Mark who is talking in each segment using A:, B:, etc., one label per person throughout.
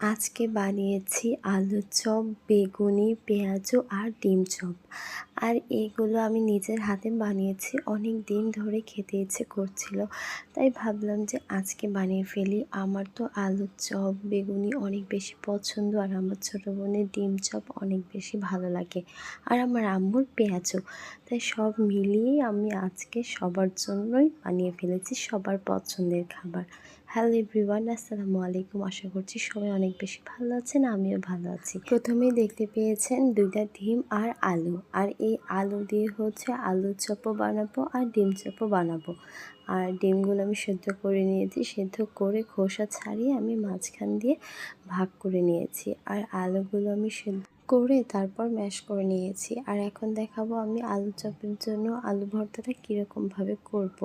A: আজকে বানিয়েছি আলুর চপ, বেগুনি, পেঁয়াজু আর ডিম চপ। আর এগুলো আমি নিজের হাতে বানিয়েছি, অনেক দিন ধরে খেতে ইচ্ছে করছিল। তাই ভাবলাম যে আজকে বানিয়ে ফেলি। আমার তো আলুর চপ, বেগুনি অনেক বেশি পছন্দ আর আমার ছোটো বোনের ডিম চপ অনেক বেশি ভালো লাগে। আর আমার আম্মুর পেঁয়াজু তাই সব মিলিয়েই আমি আজকে সবার জন্যই বানিয়ে ফেলেছি সবার পছন্দের খাবার। হ্যালো এভরিওয়ান, আসসালামু আলাইকুম। আশা করছি সবাই অনেক বেশি ভালো আছেন, আমিও ভালো আছি। প্রথমেই দেখতে পেয়েছেন দুইটা ডিম আর আলু। আর এই আলু দিয়ে হচ্ছে আলু চপও বানাবো আর ডিম চপও বানাবো। আর ডিমগুলো আমি সেদ্ধ করে নিয়েছি। সেদ্ধ করে খোসা ছাড়িয়ে আমি মাঝখান দিয়ে ভাগ করে নিয়েছি। আর আলুগুলো আমি সেদ্ধ করে তারপর ম্যাশ করে নিয়েছি। আর এখন দেখাবো আমি আলু চপের জন্য আলু ভর্তাটা কীরকমভাবে করব।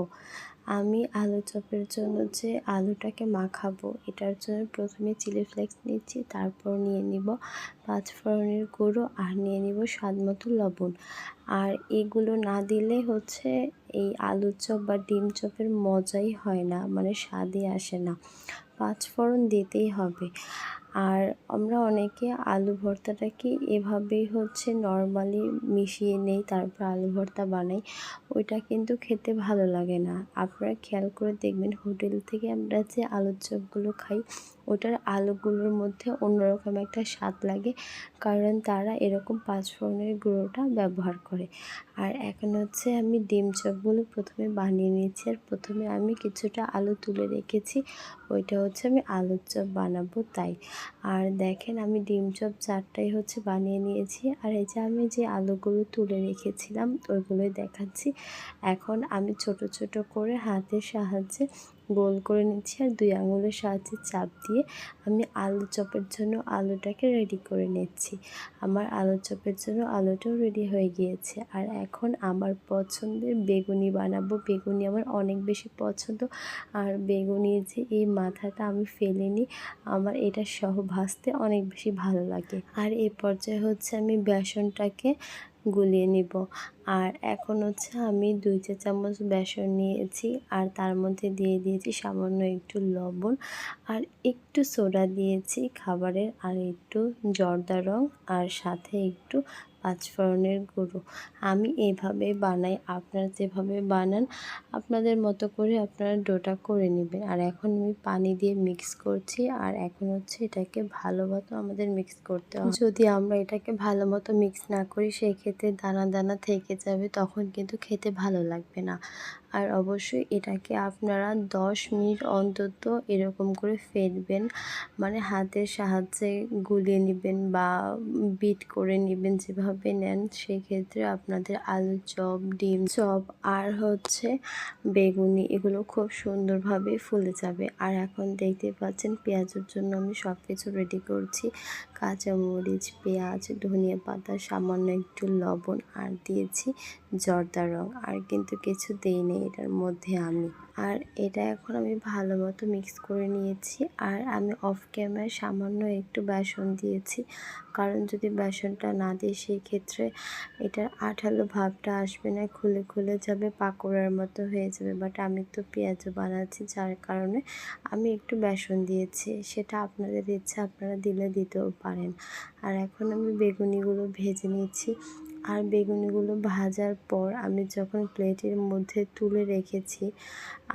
A: আমি আলু চপের জন্য যে আলুটাকে মাখাবো, এটার জন্য প্রথমে চিলি ফ্লেক্স নিচ্ছি, তারপর নিয়ে নিব পাঁচফোড়নের গুঁড়ো আর নিয়ে নিব স্বাদ মতো লবণ। আর এগুলো না দিলে হচ্ছে এই আলু চপ বা ডিম চপের মজাই হয় না মানে স্বাদই আসে না। পাঁচফোড়ন দিতেই হবে। আর আমরা অনেকে আলু ভর্তাটাকে এভাবেই হচ্ছে নর্মালি মিশিয়ে নেই, তারপর আলু ভর্তা বানাই। ওইটা কিন্তু খেতে ভালো লাগে না। আপনারা খেয়াল করে দেখবেন, হোটেল থেকে আমরা যে আলুর চপগুলো খাই, ওটার আলুগুলোর মধ্যে অন্যরকম একটা স্বাদ লাগে, কারণ তারা এরকম পাঁচফোড়নের গুঁড়োটা ব্যবহার করে। আর এখন হচ্ছে আমি ডিম চপগুলো প্রথমে বানিয়ে নিয়েছি, আর প্রথমে আমি কিছুটা আলু তুলে রেখেছি, ওইটা হচ্ছে আমি আলুর চপ বানাবো তাই। আর দেখেন আমি ডিম চপ চারটাই হচ্ছে বানিয়ে নিয়েছি। আর এই যে আমি যে আলুগুলো তুলে রেখেছিলাম, ওইগুলোই দেখাচ্ছি। এখন আমি ছোট ছোট করে হাতের সাহায্যে গোল করে নিচ্ছি আর দুই আঙুলের সাহায্যে চাপ দিয়ে আমি আলু চপের জন্য আলুটাকে রেডি করে নিচ্ছি। আমার আলু চপের জন্য আলুটাও রেডি হয়ে গিয়েছে। আর এখন আমার পছন্দের বেগুনি বানাবো। বেগুনি আমার অনেক বেশি পছন্দ। আর বেগুনির যে এই মাথাটা আমি ফেলিনি, আমার এটা সহ ভাজতে অনেক বেশি ভালো লাগে। আর এই পর্যায়ে হচ্ছে আমি বেসনটাকে গুলিয়ে নিব। আর এখন হচ্ছে আমি দুই চা চামচ বেসন নিয়েছি, আর তার মধ্যে দিয়ে দিয়েছি সামান্য একটু লবণ, আর একটু সোডা দিয়েছি খাবারের, আর একটু জর্দা রং, আর সাথে একটু পাঁচফোড়নের গুঁড়ো আমি এভাবে বানাই, আপনারা যেভাবে বানান, আপনাদের মতো করে আপনারা ডোটা করে নেবেন। আর এখন আমি পানি দিয়ে মিক্স করছি, আর এখন হচ্ছে এটাকে ভালো মতো আমাদের মিক্স করতে হবে। যদি আমরা এটাকে ভালো মতো মিক্স না করি সেই ক্ষেত্রে দানা দানা থেকে যাবে, তখন কিন্তু খেতে ভালো লাগবে না। আর অবশ্যই এটাকে আপনারা দশ মিনিট অন্তত এরকম করে ফেলবেন। মানে হাতের সাহায্যে গুলিয়ে নেবেন বা বিট করে নেবেন যেভাবে নেন, সেক্ষেত্রে আপনাদের আলু চপ, ডিম চপ আর হচ্ছে বেগুনি এগুলো খুব সুন্দরভাবে ফুলে যাবে। আর এখন দেখতে পাচ্ছেন পেঁয়াজের জন্য আমি সব কিছু রেডি করছি। কাঁচামরিচ, পেঁয়াজ, ধনিয়া পাতা, সামান্য একটু লবণ আর দিয়েছি জর্দা রং। আর কিন্তু কিছু দেই নেই। এটার মধ্যে আমি। আর এটা এখন আমি ভালো মতো মিক্স করে নিয়েছি। আর আমি অফ ক্যামেরায় সামান্য একটু বেসন দিয়েছি। কারণ যদি বেসনটা না দিই সেই ক্ষেত্রে এটার আঠালো ভাবটা আসবে না, খুলে খুলে যাবে, পাকোড়ার মতো হয়ে যাবে। বাট আমি তো পেঁয়াজও বানাচ্ছি, যার কারণে আমি একটু বেসন দিয়েছি। সেটা আপনাদের ইচ্ছা, আপনারা দিলে দিতেও পারেন। আর এখন আমি বেগুনিগুলো ভেজে নিচ্ছি। আর বেগুনিগুলো ভাজার পর আমি যখন প্লেটের মধ্যে তুলে রেখেছি,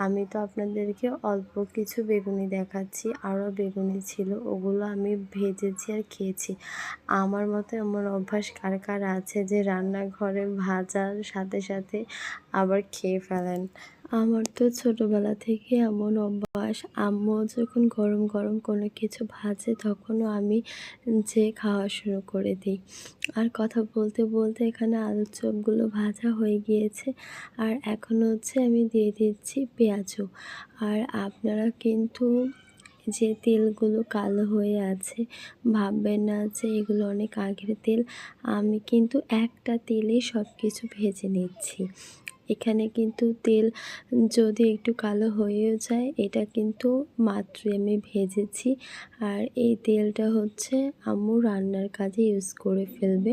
A: আমি তো আপনাদেরকে অল্প কিছু বেগুনি দেখাচ্ছি, আরও বেগুনি ছিল, ওগুলো আমি ভেজেছি আর খেয়েছি। আমার মতো এমন অভ্যাস কার কার আছে যে রান্নাঘরে ভাজার সাথে সাথে আবার খেয়ে ফেলেন? আমার তো ছোটোবেলা থেকে এমন অভ্যাস, আম্মু যখন গরম গরম কোনো কিছু ভাজে তখনও আমি যে খাওয়া শুরু করে দিই। আর কথা বলতে বলতে এখানে আলুর চপগুলো ভাজা হয়ে গিয়েছে আর এখন হচ্ছে আমি দিয়ে দিচ্ছি পেঁয়াজও। আর আপনারা কিন্তু যে তেলগুলো কালো হয়ে আছে ভাববেন না যে এগুলো অনেক আগের তেল, আমি কিন্তু একটা তেলে সব কিছু ভেজে নিচ্ছি। এখানে কিন্তু তেল যদি একটু কালো হয়েও যায় এটা কিন্তু মাত্রই আমি ভেজেছি। আর এই তেলটা হচ্ছে আম্মু রান্নার কাজে ইউজ করে ফেলবে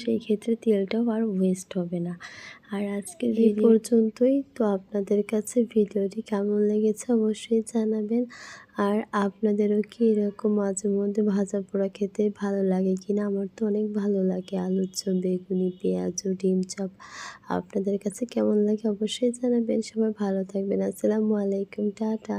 A: সেই ক্ষেত্রে তেলটাও আর ওয়েস্ট হবে না। আর আজকে এই পর্যন্তই। তো আপনাদের কাছে ভিডিওটি কেমন লেগেছে অবশ্যই জানাবেন। আর আপনাদেরও কি এরকম মাঝে মধ্যে ভাজা পোড়া খেতে ভালো লাগে কি না আমার তো অনেক ভালো লাগে আলুর চপ, বেগুনি, পেঁয়াজ ডিম চপ। আপনাদের কাছে কেমন লাগে অবশ্যই জানাবেন। সবাই ভালো থাকবেন। আসসালামু আলাইকুম। টাটা।